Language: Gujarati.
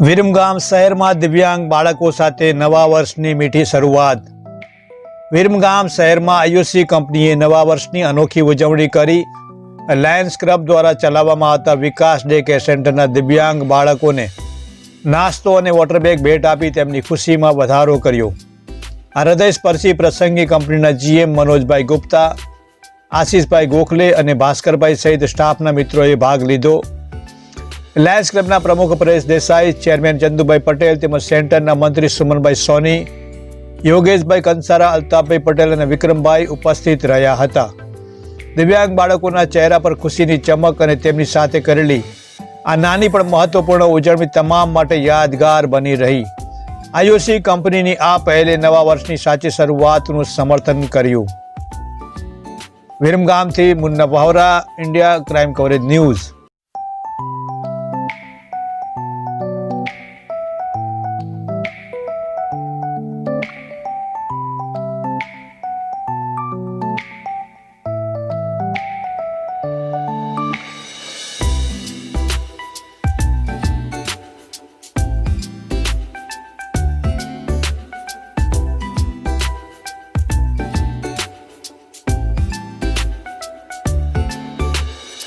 વિરમગામ શહેરમાં દિવ્યાંગ બાળકો સાથે નવા વર્ષની મીઠી શરૂઆત. વિરમગામ શહેરમાં આયુષી કંપનીએ નવા વર્ષની અનોખી ઉજવણી કરી. લાયન્સ ક્લબ દ્વારા ચલાવવામાં આવતા વિકાસ ડે કેર સેન્ટરના દિવ્યાંગ બાળકોને નાસ્તો અને વોટર બેગ ભેટ આપી તેમની ખુશીમાં વધારો કર્યો. આ હૃદયસ્પર્શી પ્રસંગે કંપનીના જીએમ મનોજભાઈ ગુપ્તા, આશીષભાઈ ગોખલે અને ભાસ્કરભાઈ સહિત સ્ટાફના મિત્રોએ ભાગ લીધો. લાયન્સ ક્લબના પ્રમુખ પરેશ દેસાઈ ચેરમેન ચંદુભાઈ પટેલ તેમજ સેન્ટરના મંત્રી સુમનભાઈ સોની, યોગેશભાઈ કંસારા, અલ્તાફભાઈ પટેલ અને વિક્રમભાઈ ઉપસ્થિત રહ્યા હતા. દિવ્યાંગ બાળકોના ચહેરા પર ખુશીની ચમક અને તેમની સાથે કરેલી આ નાની પણ મહત્વપૂર્ણ ઉજવણી તમામ માટે યાદગાર બની રહી. આયુષી કંપનીની આ પહેલે નવા વર્ષની સાચી શરૂઆતનું સમર્થન કર્યું. વિરમગામથી Munna Vavra India crime coverage news.